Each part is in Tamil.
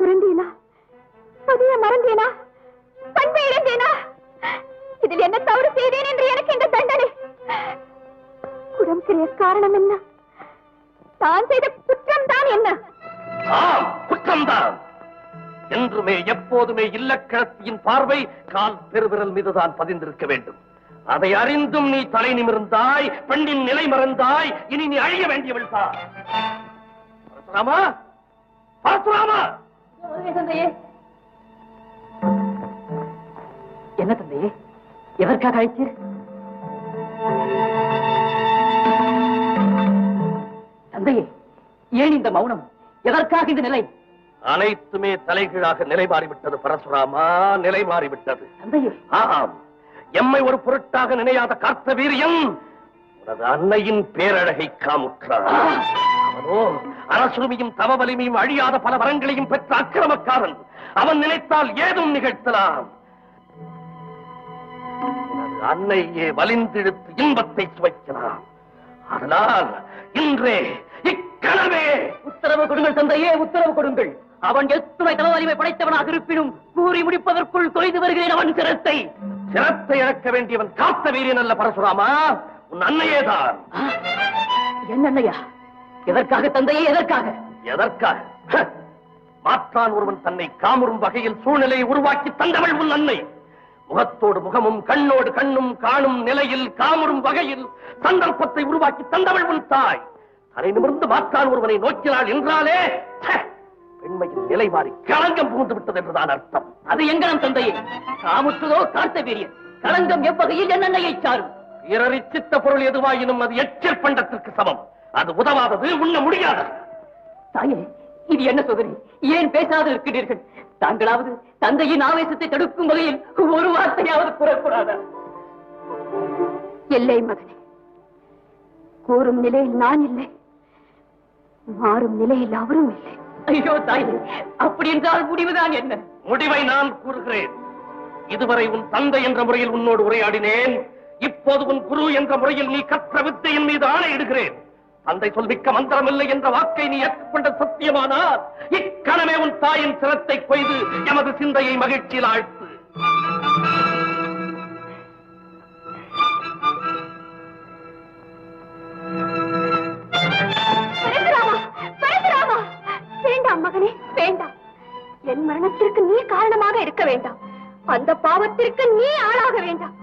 வேதனை பதிய மறந்தேனா? பண்பை இழந்தேனா? இதில் என்ன தவறு செய்தேன் என்று எனக்கு இந்த தண்டனை? குடம் கிரிய காரணம் என்ன? தான் செய்த குற்றம் தான் என்ன? ஆம் குற்றம்தான். என்றுமே எப்போதுமே இல்லக்கிழத்தியின் பார்வை கால் பெருவிரல் மீதுதான் பதிந்திருக்க வேண்டும். அதை அறிந்தும் நீ தலை நிமிர்ந்தாய் பெண்ணின் நிலை மறந்தாய் இனி நீ அழிய வேண்டியவள் தான். பரசுராமா? பரசுராமா? தந்தையே? என்ன தந்தையே? எதற்காக அழைத்தீர்? தந்தையே ஏன் இந்த மௌனம்? எதற்காக இந்த நிலை? அனைத்துமே தலைகீழாக நிலை மாறிவிட்டது பரசுராமா. நிலை மாறிவிட்டது. ஆம். எம்மை ஒரு பொருட்டாக நினையாத கார்த்த வீரியம் உனது அன்னையின் பேரழகை காமுற்றான். அவனோ அரசுரிமையும் தவ வலிமையும் அழியாத பல வரங்களையும் பெற்ற அக்கிரமக்காரன். அவன் நினைத்தால் ஏதும் நிகழ்த்தலாம். அன்னையே வலிந்திழுத்து இன்பத்தை சுவைக்கலாம். அதனால் இன்றே இக்கனவே. உத்தரவு கொடுங்கள் தந்தையே உத்தரவு கொடுங்கள். அவன் எத்துணை தலவலிமை படைத்தவனாக இருப்பினும் கூறி முடிப்பதற்குள் தொய்து வருகிறேன் அவன் சிரத்தை. சிரத்தை இழக்க வேண்டியவன் காத்த வீரியன் அல்ல பரசுராமா. உன் அன்னையேதான். ஆ, என்னண்ணையா எதற்காக தந்தையே எதற்காக? எதற்காக! மாற்றான் ஒருவன் தன்னை காமுறும் வகையில் சூழ்நிலையை உருவாக்கி தந்தவள் உன் அன்னை. முகத்தோடு முகமும் கண்ணோடு கண்ணும் காணும் நிலையில் காமுறும் வகையில் சந்தர்ப்பத்தை உருவாக்கி தந்தவள் உன் தாய். தலை நிமிர்ந்து மாற்றான் ஒருவனை நோக்கினாள் என்றாலே! பெண்மையின் நிலை மாறி களங்கம் புகுந்து விட்டது என்றுதான் அர்த்தம். அது எங்கனம் தந்தையே? காமுற்றுதோ கார்த்த வீரியன் களங்கம் எவ்வகையில் என்னண்ணையை சாரும்? பிறரிச்சித்த பொருள் எதுவாயினும் அது எச்சில் பண்டத்திற்கு சமம். அது உதவாதது உண்ண முடியாதது தாயே இது என்ன சோதனை? ஏன் பேசாது இருக்கிறீர்கள்? தாங்களாவது தந்தையின் ஆவேசத்தை தடுக்கும் வகையில் ஒரு வார்த்தையாவது கூறக்கூடாதா? இல்லை மகனே. கூறும் நிலையில் நான் இல்லை. மாறும் நிலையில் அவரும் இல்லை. ஐயோ தாயே அப்படி என்றால் முடிவுதான் என்ன? முடிவை நான் கூறுகிறேன். இதுவரை உன் தந்தை என்ற முறையில் உன்னோடு உரையாடினேன். இப்போது உன் குரு என்ற முறையில் நீ கற்ற வித்தையின் மீது ஆணையிடுகிறேன். தந்தை சொல்மிக்க மந்திரமில்லை என்ற வாக்கை நீ ஏற்றுக்கொண்ட சத்தியமானால் இக்கணமே உன் தாயின் சிரத்தை கொய்து எமது சிந்தையை மகிழ்ச்சியில் ஆழ்த்து. வேண்டாம் மகனே வேண்டாம். என் மரணத்திற்கு நீ காரணமாக இருக்க வேண்டாம். அந்த பாவத்திற்கு நீ ஆளாக வேண்டாம்.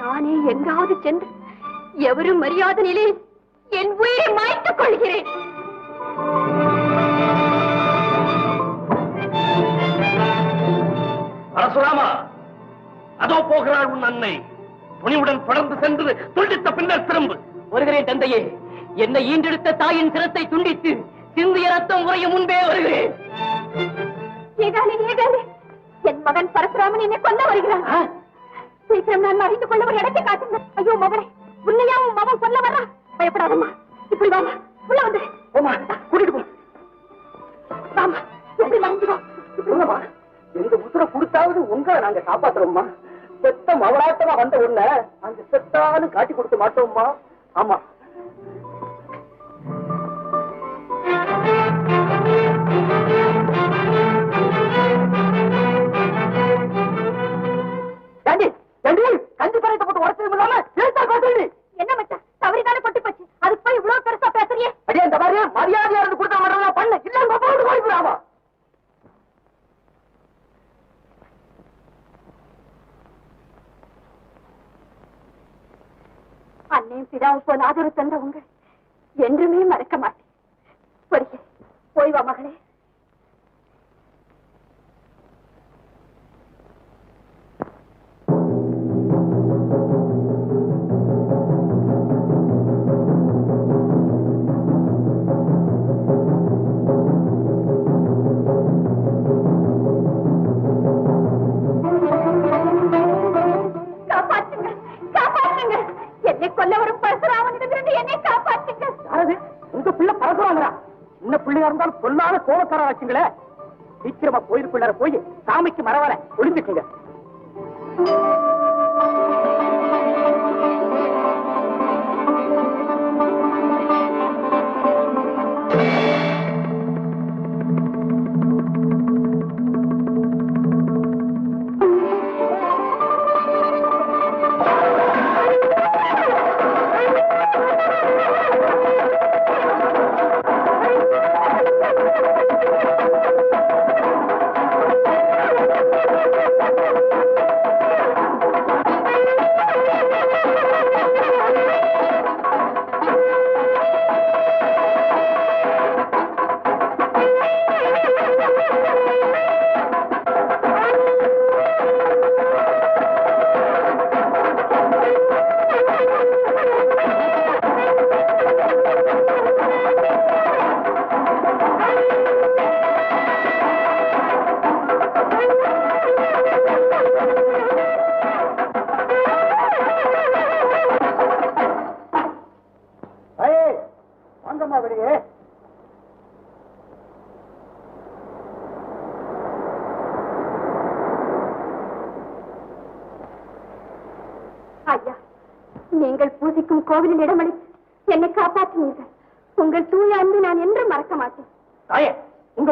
நானே எங்காவது சென்று எவரும் மரியாதை நிலையில் என் உயிரை மாய்த்துக் கொள்கிறேன். பரசுராமா அதோ போகிறாள் உன் அன்னை. துணிவுடன் தொடர்ந்து சென்று துண்டித்த பின்னர் திரும்பு. வருகிறேன் தந்தையே. என்னை ஈன்றெடுத்த தாயின் சிரத்தை துண்டித்து சிந்திய ரத்தம் உறையும் முன்பே வருகிறேன். என் மகன் பரசுராமன் என்னை கொல்ல வருகிறான்? சீக்கிரம் நான் அறிந்து கொள்ள ஒரு இடத்தை காட்டுங்க ஐயோ மகனே உன்னையா உன் மகன் கொல்ல வர்றான்? பயப்படாதம்மா. இப்படி வாமா உள்ள வந்து. போமா கூட்டிட்டு போ. வாமா எப்படி மறைஞ்சுக்கோ இல்லம்மா, எங்க உசுர கொடுத்தாவது உங்களை நாங்க காப்பாத்துறோம்மா. செத்த மவளாட்டமா வந்த உடனே அங்க செத்தாலும் காட்டி கொடுக்க மாட்டோம்மா. ஆமா. ஏண்டி, ஏண்டி, அன்னையும் பிதாவும் போல் ஆதரவு தந்த உங்கள் என்றுமே மறக்க மாட்டேன். போய் வா மகளே. உங்க சின்ன பிள்ளையா இருந்தாலும் சொல்லாத கோவக்கார வச்சுங்களே சீக்கிரமா கோயிலுக்குள்ளார போய் சாமிக்கு மரவர ஒளிஞ்சுக்குங்க.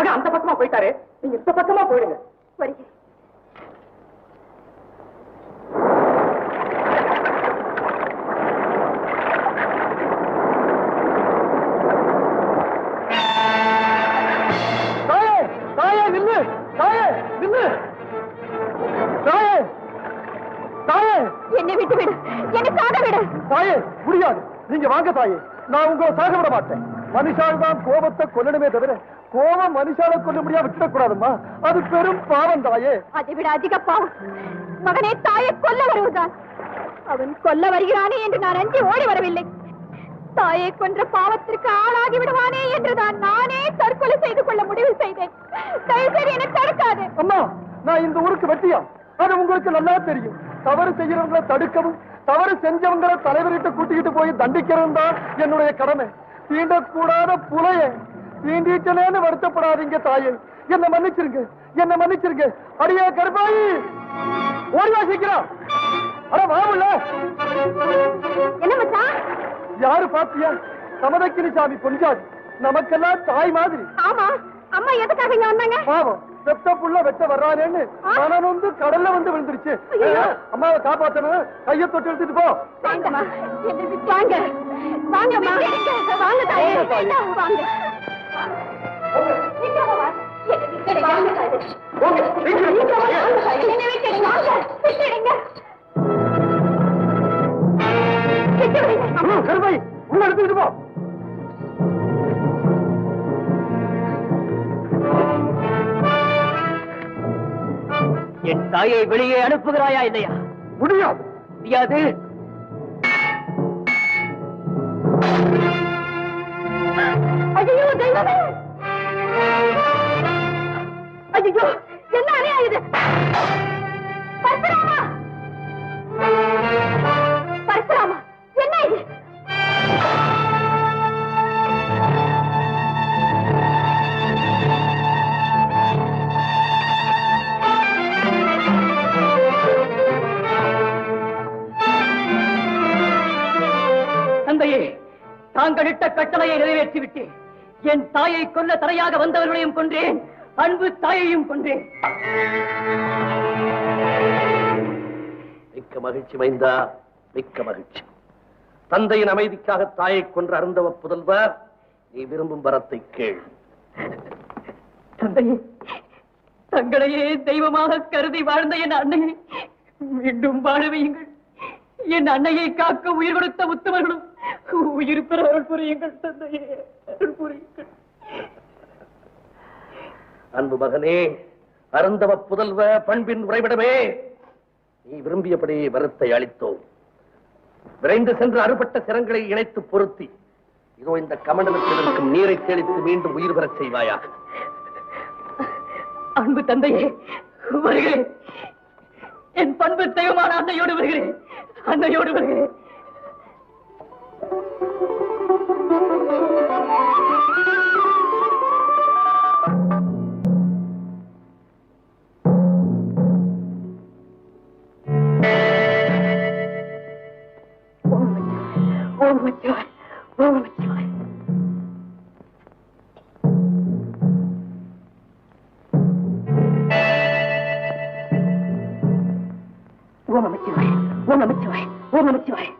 மகன் அந்த பக்கமா போயிட்டாரு. நீங்க இந்த பக்கமா போயிடுங்க. வருகிறேன். என்னை விட்டு விடு என்னை சாக விடு தாயே முடியாது. நீங்க வாங்க தாயே. நான் உங்களை சாக விட மாட்டேன். மனுஷால் தான் கோபத்தை கொல்லணுமே தவிர கோபம் மனுஷால கொல்ல முடியாம விட்டுறக்கூடாதும்மா அது பெரும் பாவம் தாயே. அதை விட அதிக பாவம். மகனே தாயை கொல்ல வருவதுதான். அவன் கொல்ல வருகிறானே என்று நான் அஞ்சி ஓடி வரவில்லை. தாயை கொன்ற பாவத்திற்கு ஆளாகி விடுவானே என்றுதான் நானே தற்கொலை செய்து கொள்ள முடிவு செய்தேன். தயவு செய்து என்னை தடுக்காது. அம்மா நான் இந்த ஊருக்கு வெட்டியா? அது உங்களுக்கு நல்லா தெரியும். தவறு செய்யறவங்களை தடுக்கவும் தவறு செஞ்சவங்களை தலைவர்கிட்ட கூட்டிக்கிட்டு போய் தண்டிக்கிறதும் தான் என்னுடைய கடமை. தீண்டக்கூடாத புலைய தீண்டிட்டனேன்னு வருத்தப்படாதீங்க தாயே. என்ன மன்னிச்சிருங்க என்ன மன்னிச்சிருங்க. அடியா கருப்பாயி! ஓடிவா சீக்கிரம். அட வாமுல்ல என்ன மச்சான் யாரு பாத்தியா? சமதக்கினி சாமி கொஞ்சாது நமக்கெல்லாம் தாய் மாதிரி. ஆமா அம்மா எதுக்காக இங்க வந்தாங்க? பாவம். வெட்ட புள்ள வெட்ட வர்றானேன்னு மனம் வந்து கடல்ல வந்து விழுந்துருச்சு. அம்மாவை காப்பாத்தணும். கைய தொட்டு எடுத்துட்டு போ. வாங்க. வாங்க வாங்க தாயே. வாங்க. வாங்க. தாயை வெளியே அனுப்புகிறாயா இல்லையா? முடியாது. முடியாது. ஐயோ தெய்வமே! ஐயோ! கட்டளையை நிறைவேற்றி விட்டேன் என் தாயை கொல்ல தடையாக வந்தவர்களையும் கொன்றேன். அன்பு தாயையும் கொன்றேன். மிக்க மகிழ்ச்சி மைந்தா. மிக்க மகிழ்ச்சி. தந்தையின் அமைதிக்காக தாயை கொன்ற அருந்தவ புதல்வர் நீ விரும்பும் வரத்தை கேள். தந்தையே தங்களையே தெய்வமாக கருதி வாழ்ந்த என் அன்னையை மீண்டும் வாழ வையுங்கள். என் அன்னையை காக்க உயிர் கொடுத்த உத்தமர்களும் உயிர் பெற அருள் புரியுங்கள் தந்தையே அருள் புரியுங்கள். அன்பு மகனே அருந்தவ புதல்வ பண்பின் உறைவிடமே நீ விரும்பியபடி வரத்தை அளித்தோம். விரைந்து சென்று அறுபட்ட சிரங்களை இணைத்து பொருத்தி இதோ இந்த கமண்டலத்தில் இருக்கும் நீரை தெளித்து மீண்டும் உயிர் பெறச் செய்வாயாக. அன்பு தந்தையே வருகிறேன். என் பண்பு தெய்வமான அன்னையோடு வருகிறேன். அன்னையோடு வருகிறேன். woman with joy, woman with joy, woman with joy.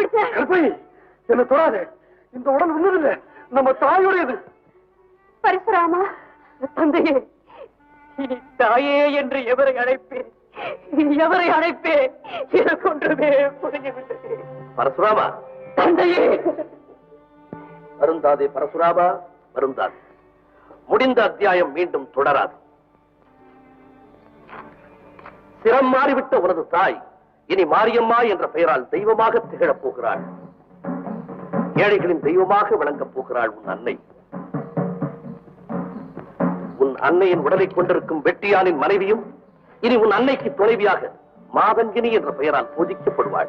போயிடுச்சே கருப்பை என்ன தொடாதே. இந்த உடல் ஒண்ணுதில்ல நம்ம தாயுடையது. பரசுராமா தந்தையே இனி தாயே என்று எவரை அழைப்பேன்? எவரை அழைப்பேன்? எனக்கு ஒன்றுமே புரியவில்லை. பரசுராமா. தந்தையே! வருந்தாதே பரசுராமா வருந்தாதே. முடிந்த அத்தியாயம் மீண்டும் தொடராது. சிரம் மாறிவிட்ட உனது தாய் இனி மாரியம்மா என்ற பெயரால் தெய்வமாக திகழப் போகிறாள். ஏழைகளின் தெய்வமாக விளங்கப் போகிறாள் உன் அன்னை. உன் அன்னையின் உடலை கொண்டிருக்கும் வெட்டியானின் மனைவியும் இனி உன் அன்னைக்கு துணைவியாக மாதங்கினி என்ற பெயரால் பூஜிக்கப்படுவாள்.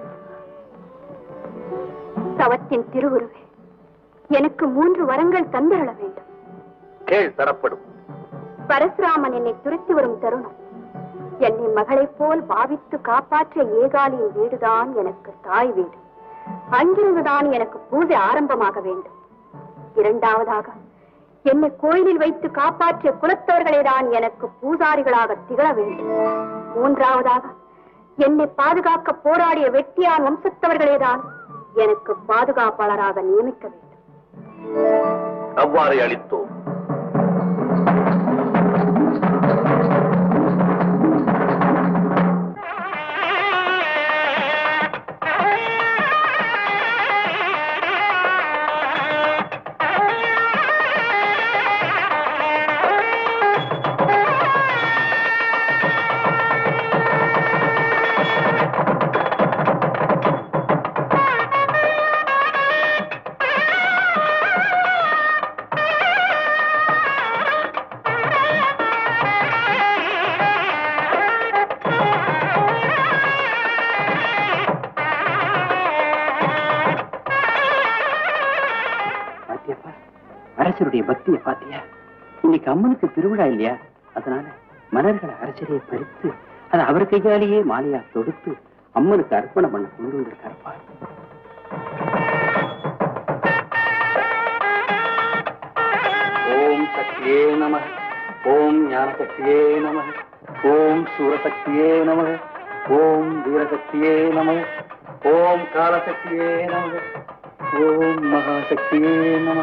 தவத்தின் திருவுருவே எனக்கு மூன்று வரங்கள் தந்தரள வேண்டும். கேள் தரப்படும். பரசுராமன் என்னை துரத்தி வரும் தருணம். என்னை மகளைப் போல் பாவித்து காப்பாற்ற ஏகாலியின் வீடுதான் எனக்கு தாய் வீடு. அங்கிருந்துதான் எனக்கு பூஜை ஆரம்பமாக வேண்டும். இரண்டாவதாக என்னை கோயிலில் வைத்து காப்பாற்றிய குலத்தவர்களே தான் எனக்கு பூசாரிகளாக திகழ வேண்டும். மூன்றாவதாக என்னை பாதுகாக்க போராடிய வெட்டியான் வம்சத்தவர்களே தான் எனக்கு பாதுகாப்பாளராக நியமிக்க வேண்டும். அவ்வாறு அளித்தோம். பக்திய பாத்தியா? இன்னைக்கு அம்மனுக்கு திருவிழா இல்லையா? அதனால மலர்களை அரசரையை பறித்து அதை அவர் கையாலேயே மாலையா தொடுத்து அம்மனுக்கு அர்ப்பணம் பண்ண கொண்டு வந்திருக்காருப்பா ஓம் சக்தியே நம ஓம் ஞான சக்தியே நம ஓம் சூரசக்தியே நம ஓம் வீரசக்தியே நம ஓம் காலசக்தியே நம ஓம் மகாசக்தியே நம